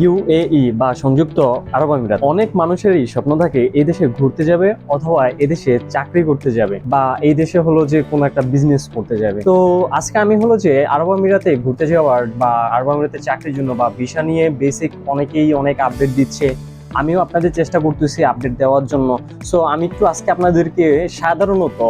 UAE বা সংযুক্ত আরব আমিরাত। অনেক মানুষেরই স্বপ্ন থাকে এই দেশে ঘুরতে যাবে অথবা এই দেশে চাকরি করতে যাবে বা এই দেশে হলো যে কোনো একটা বিজনেস করতে যাবে। তো আজকে আমি হলো যে আরব আমিরাতে ঘুরতে যাওয়ার বা আরব আমিরাতে চাকরির জন্য বা ভিসা নিয়ে বেসিক অনেকেই অনেক আপডেট দিচ্ছে। আমিও আপনাদের চেষ্টা করতেছি আপডেট দেওয়ার জন্য। সো আমি একটু আজকে আপনাদেরকে সাধারণত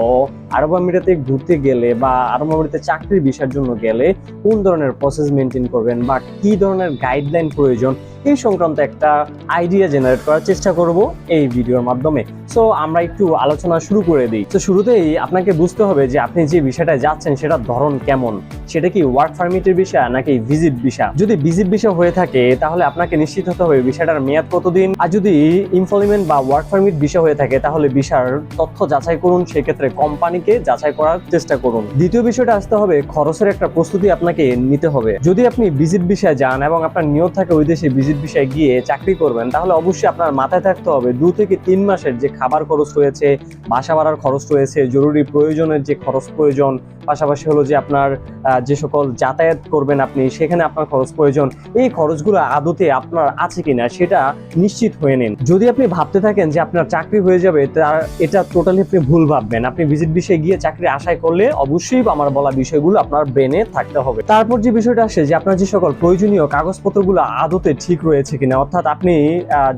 আরব আমিরাতে ঘুরতে গেলে বা আরব আমিরাতে চাকরির বিষয়ের জন্য গেলে কোন ধরনের প্রসেস মেনটেন করবেন বা কি ধরনের গাইডলাইন প্রয়োজন এই সংক্রান্ত একটা আইডিয়া জেনারেট করার চেষ্টা করব এই ভিডিওর মাধ্যমে। সো আমরা একটু আলোচনা শুরু করে দিই। তো শুরুতেই আপনাকে বুঝতে হবে যে আপনি যে বিষয়টা যাচ্ছেন, সেটার ধরন কেমন? সেটা কি ওয়ার্ক পারমিটের বিষয় নাকি ভিজিট বিষয়? যদি ভিজিট বিষয় হয়ে থাকে, তাহলে আপনাকে নিশ্চিত হতে হবে বিষয়টার মেয়াদ কতদিন? আর যদি ইমপ্লয়মেন্ট বা ওয়ার্ক পারমিট বিষয় হয়ে থাকে, তাহলে বিষয়ের তথ্য যাচাই করুন, সেক্ষেত্রে কোম্পানিকে যাচাই করার চেষ্টা করুন। দ্বিতীয় বিষয়টা আসতে হবে, খরচের একটা প্রস্তুতি আপনাকে নিতে হবে। যদি আপনি ভিজিট বিষয়ে যান এবং আপনার নিয়োগ থাকে ওই দেশে ভিজিট বিষয়ে গিয়ে চাকরি করবেন, তাহলে অবশ্যই আপনার মাথায় থাকতে হবে দু থেকে তিন মাসের যে খাবার খরচ রয়েছে বাসা ভাড়ার খরচ রয়েছে, জরুরি প্রয়োজনের যে খরচ প্রয়োজন, পাশাপাশি হলো যে আপনার যে সকল যাতায়াত করবেন আপনি, সেখানে আপনার খরচ প্রয়োজন, এই খরচগুলো আদতে আপনার আছে কিনা সেটা নিশ্চিত হয়ে নিন। যদি আপনি ভাবতে থাকেন যে আপনার চাকরি হয়ে যাবে তার এটা টোটালি আপনি ভুল ভাববেন। আপনি ভিজিট বিষয়ে গিয়ে চাকরি আশায় করলে অবশ্যই আমার বলা বিষয়গুলো আপনার ব্রেনে থাকতে হবে। তারপর যে বিষয়টা আসে যে আপনার যে সকল প্রয়োজনীয় কাগজপত্রগুলো আদতে ঠিক রয়েছে কিনা? অর্থাৎ আপনি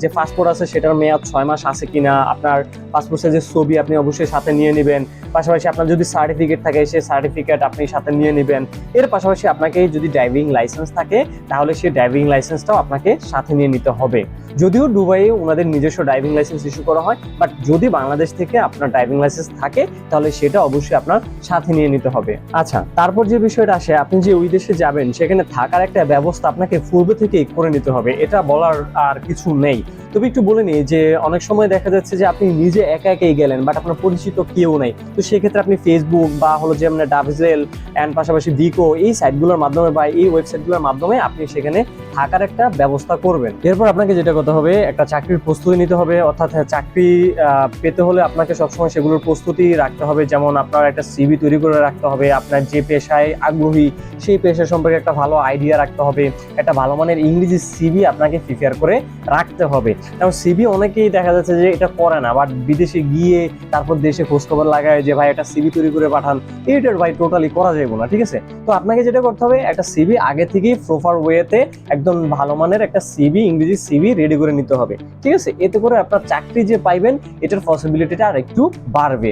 যে পাসপোর্ট আছে সেটার মেয়াদ ছয় মাস আছে কিনা? আপনার পাসপোর্ট সাইজের ছবি আপনি অবশ্যই সাথে নিয়ে নেবেন। পাশাপাশি আপনার যদি সার্টিফিকেট থাকে, সেই সার্টিফিকেট আপনি সাথে নিয়ে নেবেন। এর পাশাপাশি আপনাকে যদি ড্রাইভিং লাইসেন্স থাকে, তাহলে সেই ড্রাইভিং লাইসেন্সটাও আপনাকে সাথে নিয়ে নিতে হবে। যদিও দুবাইয়ে ওনাদের নিজস্ব ড্রাইভিং লাইসেন্স ইস্যু করা হয় বাট যদি বাংলাদেশ থেকে আপনার ড্রাইভিং লাইসেন্স থাকে, তাহলে সেটা অবশ্যই আপনার সাথে নিয়ে নিতে হবে। আচ্ছা তারপর যে বিষয়টা আসে, আপনি যে ওই দেশে যাবেন, সেখানে থাকার একটা ব্যবস্থা আপনাকে পূর্বে থেকেই করে নিতে হবে। এটা বলার আর কিছু নেই। তবে একটু বলে নিই যে অনেক সময় দেখা যাচ্ছে যে আপনি নিজে একা একাই গেলেন বাট আপনার পরিচিত কেউ নেই। তো সেক্ষেত্রে আপনি ফেসবুক বা হলো যে আপনার ডাভিজেল অ্যান্ড পাশাপাশি ভিকো এই সাইটগুলোর মাধ্যমে বা এই ওয়েবসাইটগুলোর মাধ্যমে আপনি সেখানে থাকার একটা ব্যবস্থা করবেন। এরপর আপনাকে যেটা করতে হবে একটা চাকরির প্রস্তুতি নিতে হবে। অর্থাৎ হ্যাঁ, চাকরি পেতে হলে আপনাকে সবসময় সেগুলোর প্রস্তুতি রাখতে হবে। যেমন আপনার একটা সিভি তৈরি করে রাখতে হবে আপনার যে পেশায় আগ্রহী সেই পেশা সম্পর্কে একটা ভালো আইডিয়া রাখতে হবে একটা ভালো মানের ইংরেজি সিভি আপনাকে প্রিপেয়ার করে রাখতে হবে। কারণ সিভি অনেকেই দেখা যাচ্ছে যে এটা করে না বাট বিদেশে গিয়ে তারপর দেশে খোঁজখবর লাগায় যে, ভাই, একটা সিভি তৈরি করে পাঠান। এইটার ভাই টোটালি করা যাবে না, ঠিক আছে? তো আপনাকে যেটা করতে হবে, একটা সিভি আগে থেকেই প্রপার ওয়েতে একদম ভালো মানের একটা সিভি ইংরেজি সিভি রেডি করে নিতে হবে, ঠিক আছে? এতে করে আপনার চাকরি যে পাইবেন, এটার পসিবিলিটিটা আর একটু বাড়বে।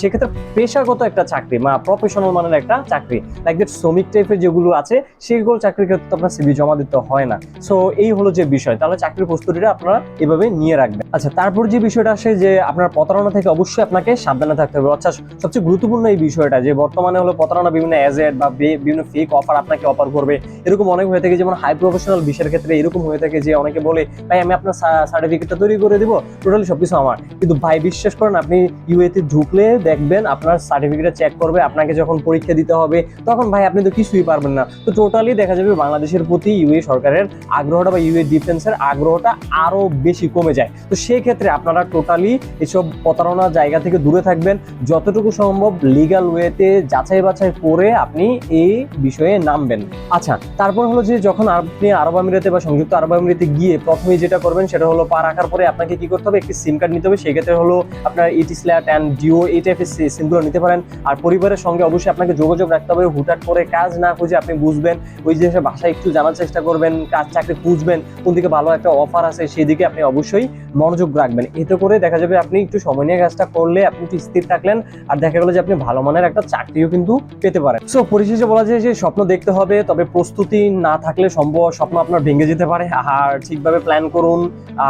সেক্ষেত্রে পেশাগত একটা চাকরি বা প্রফেশনাল মানের একটা চাকরি লাইক দ্যাট শ্রমিক টাইপের যেগুলো আছে, সেগুলো চাকরির ক্ষেত্রে আপনার সিভি জমা দিতে হয় না। সো এই হলো যে বিষয়, তাহলে চাকরির প্রস্তুতিটা আপনারা এভাবে নিয়ে রাখবেন। আচ্ছা তারপর যে বিষয়টা আসে যে আপনার প্রতারণা থেকে অবশ্যই আপনাকে সাবধানে থাকতে হবে। অর্থাৎ সবচেয়ে গুরুত্বপূর্ণ এই বিষয়টা যে বর্তমানে হলো প্রতারণা বিভিন্ন এজেন্ট বা বিভিন্ন ফেক অফার আপনাকে অফার করবে। এরকম অনেক হয়ে থাকে যেমন হাই প্রফেশনাল বিষয়ের ক্ষেত্রে এরকম হয়ে থাকে যে অনেকে বলে, ভাই, আমি আপনার সার্টিফিকেটটা তৈরি করে দিব টোটালি সবকিছু আমার। কিন্তু ভাই, বিশ্বাস করেন আপনি ইউএতে ঢুকলে দেখবেন আপনার সার্টিফিকেট চেক করবে, আপনাকে যখন পরীক্ষা দিতে হবে, তখন ভাই আপনি তো কিছুই পারবেন না। তো টোটালি দেখা যাবে বাংলাদেশের প্রতি ইউএ সরকারের আগ্রহটা বা ইউএ ডিফেন্সের আগ্রহটা আরও বেশি কমে যায়। তো সেই ক্ষেত্রে আপনারা টোটালি এসব প্রতারণার জায়গা থেকে দূরে থাকবেন। যতটুকু সম্ভব লিগাল ওয়েতে যাচাই বাছাই করে আপনি এই বিষয়ে নামবেন। আচ্ছা তারপর হলো যে যখন আপনি আরব আমিরাতে বা সংযুক্ত আরব আমিরাতে গিয়ে প্রথমে যেটা করবেন সেটা হলো পা রাখার পরে আপনাকে কি করতে হবে? একটি সিম কার্ড নিতে হবে। সেক্ষেত্রে হলো আপনার ইটি স্ল্যাট অ্যান্ড জিও এই টাইপের সিমগুলো নিতে পারেন। আর পরিবারের সঙ্গে অবশ্যই আপনাকে যোগাযোগ রাখতে হবে। হুটহাট করে কাজ না খুঁজে আপনি বুঝবেন। ওই যে ভাষা একটু জানার চেষ্টা করবেন। কাজ চাকরি খুঁজবেন কোন দিকে ভালো একটা অফার আছে সেই দিকে আপনি অবশ্যই মনোযোগ রাখবেন। এতে করে দেখা যাবে আপনি একটু সময় নিয়ে কাজটা করলে আপনি একটু স্থির থাকলেন আর দেখা গেলো যে আপনি ভালো মানের একটা চাকরিও কিন্তু পেতে পারেন। সো পরিশেষে বলা যায় যে স্বপ্ন দেখতে হবে, তবে প্রস্তুতি না থাকলে সম্ভব স্বপ্ন আপনার ভেঙে যেতে পারে। আর ঠিকভাবে প্ল্যান করুন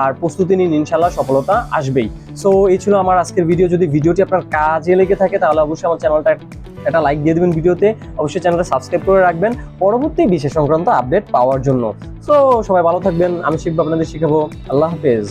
আর প্রস্তুতি নিন ইনশাল্লাহ সফলতা আসবেই। সো এই ছিল আমার আজকের ভিডিও যদি ভিডিওটি আপনার কাজে লেগে থাকে, তাহলে অবশ্যই আমার চ্যানেলটা একটা লাইক দিয়ে দেবেন ভিডিওতে অবশ্যই চ্যানেলটা সাবস্ক্রাইব করে রাখবেন পরবর্তী বিশেষ সংক্রান্ত আপডেট পাওয়ার জন্য। সো সবাই ভালো থাকবেন। আমি শিখব, আপনাদের শিখাবো। আল্লাহ হাফেজ।